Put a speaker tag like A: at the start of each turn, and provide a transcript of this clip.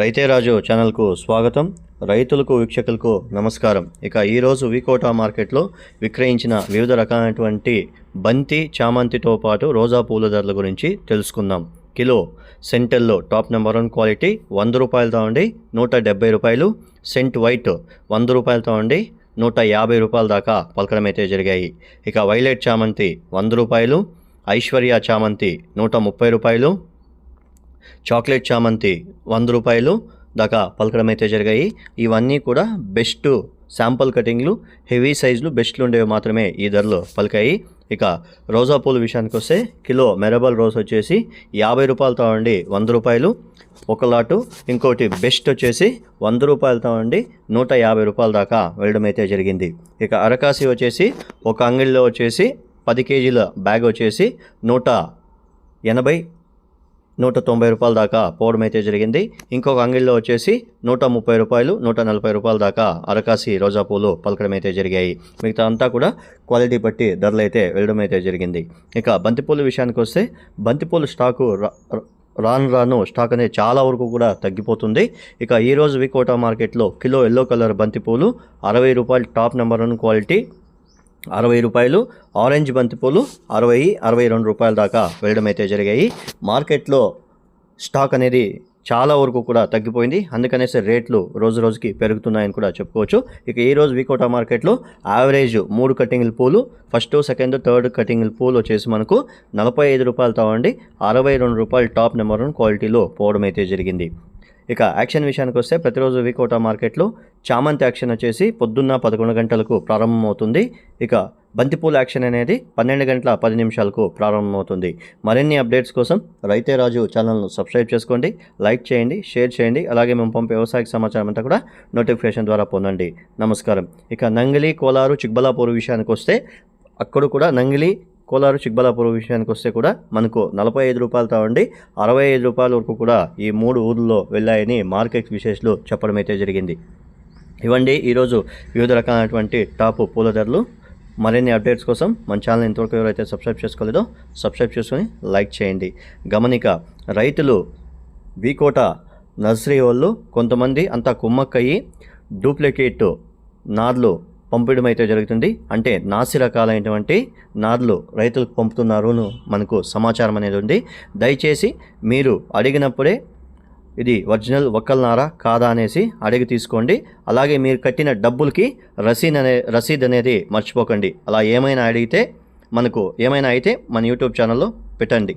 A: రైతే రాజు ఛానల్కు స్వాగతం. రైతులకు వీక్షకులకు నమస్కారం. ఇక ఈరోజు వికోటా మార్కెట్లో విక్రయించిన వివిధ రకాలైనటువంటి బంతి చామంతితో పాటు రోజా పూల ధరల గురించి తెలుసుకుందాం. కిలో సెంటెల్లో టాప్ నెంబర్ వన్ క్వాలిటీ వంద రూపాయలతో ఉండి నూట డెబ్బై రూపాయలు. సెంట్ వైట్ వంద రూపాయలతో ఉండి నూట యాభై రూపాయల దాకా పలకడం అయితే జరిగాయి. ఇక వైలెట్ చామంతి వంద రూపాయలు ఐశ్వర్య చామంతి నూట ముప్పై రూపాయలు. చాక్లెట్ చామంతి వంద రూపాయలు దాకా పలకడం అయితే జరిగాయి. ఇవన్నీ కూడా బెస్ట్ శాంపుల్ కటింగ్లు హెవీ సైజులు బెస్ట్లు ఉండేవి మాత్రమే ఈ ధరలో పలికాయి. ఇక రోజా పూలు విషయానికి వస్తే కిలో మెరబల్ రోజ్ వచ్చేసి యాభై రూపాయలతో అండి వంద రూపాయలు. ఒక లాటు ఇంకోటి బెస్ట్ వచ్చేసి వంద రూపాయలతో అండి నూట యాభై రూపాయల దాకా వెళ్ళడం అయితే జరిగింది. ఇక అరకాసి వచ్చేసి ఒక అంగడిలో వచ్చేసి పది కేజీల బ్యాగ్ వచ్చేసి నూట ఎనభై నూట తొంభై రూపాయల దాకా పోవడం అయితే జరిగింది. ఇంకొక అంగిల్లో వచ్చేసి నూట ముప్పై రూపాయలు నూట నలభై రూపాయల దాకా అరకాసి రోజా పూలు పలకడం అయితే జరిగాయి. మిగతా అంతా కూడా క్వాలిటీ బట్టి ధరలు అయితే వెళ్ళడం అయితే జరిగింది. ఇక బంతిపూల విషయానికి వస్తే బంతిపూల స్టాకు రా- రాను రాను స్టాక్ అనేది చాలా వరకు కూడా తగ్గిపోతుంది. ఇక ఈరోజు వికోటా మార్కెట్లో కిలో ఎల్లో కలర్ బంతిపూలు అరవై రూపాయలు టాప్ నెంబర్ వన్ క్వాలిటీ అరవై రూపాయలు ఆరెంజ్ బంతిపూలు అరవై అరవై రెండు రూపాయల దాకా వెళ్ళడం అయితే జరిగాయి. మార్కెట్లో స్టాక్ అనేది చాలా వరకు కూడా తగ్గిపోయింది. అందుకనేసి రేట్లు రోజు రోజుకి పెరుగుతున్నాయని కూడా చెప్పుకోవచ్చు. ఇక ఈరోజు వీకోటా వికోటా మార్కెట్లో యావరేజ్ మూడు కటింగ్ల పూలు ఫస్ట్ సెకండ్ థర్డ్ కటింగ్ల పూలు వచ్చేసి మనకు నలభై ఐదు రూపాయలు ఉండి అరవై రెండు రూపాయలు టాప్ నెంబర్ వన్ క్వాలిటీలో పోవడం అయితే జరిగింది. ఇక యాక్షన్ విషయానికి వస్తే ప్రతిరోజు వికోటా మార్కెట్లో చామంతి యాక్షన్ వచ్చేసి పొద్దున్న పదకొండు గంటలకు ప్రారంభమవుతుంది. ఇక బంతిపూల యాక్షన్ అనేది పన్నెండు గంటల పది నిమిషాలకు ప్రారంభమవుతుంది. మరిన్ని అప్డేట్స్ కోసం రైతే రాజు ఛానల్ను సబ్స్క్రైబ్ చేసుకోండి లైక్ చేయండి షేర్ చేయండి అలాగే మేము పంపే వ్యవసాయ సమాచారం అంతా కూడా నోటిఫికేషన్ ద్వారా పొందండి. నమస్కారం. ఇక నంగిలి కోలారు చిక్బలాపూర్ విషయానికి వస్తే అక్కడ కూడా నంగిలి కోలారు చిక్బలాపురం విషయానికి వస్తే కూడా మనకు నలభై ఐదు రూపాయలతో ఉండి అరవై ఐదు రూపాయల వరకు కూడా ఈ మూడు ఊర్లలో వెళ్ళాయని మార్కెట్ విశేషాలు చెప్పడం అయితే జరిగింది. ఇవ్వండి ఈరోజు వివిధ రకాలైనటువంటి టాప్ పూల ధరలు. మరిన్ని అప్డేట్స్ కోసం మన ఛానల్ ఇంతవరకు ఎవరైతే సబ్స్క్రైబ్ చేసుకోలేదో సబ్స్క్రైబ్ చేసుకొని లైక్ చేయండి. గమనిక రైతులు వీకోట నర్సరీ వాళ్ళు కొంతమంది అంతా కుమ్మక్కయ్యి డూప్లికేట్ నార్లు పంపడం అయితే జరుగుతుంది. అంటే నాసి రకాలైనటువంటి నార్లు రైతులకు పంపుతున్నారు అని మనకు సమాచారం అనేది ఉంది. దయచేసి మీరు అడిగినప్పుడే ఇది ఒరిజినల్ ఒక్కలనారా కాదా అనేసి అడిగి తీసుకోండి. అలాగే మీరు కట్టిన డబ్బులకి రసీద్ అనే రసీద్ అనేది మర్చిపోకండి. అలా ఏమైనా అడిగితే మనకు ఏమైనా అయితే మన యూట్యూబ్ ఛానల్లో పెట్టండి.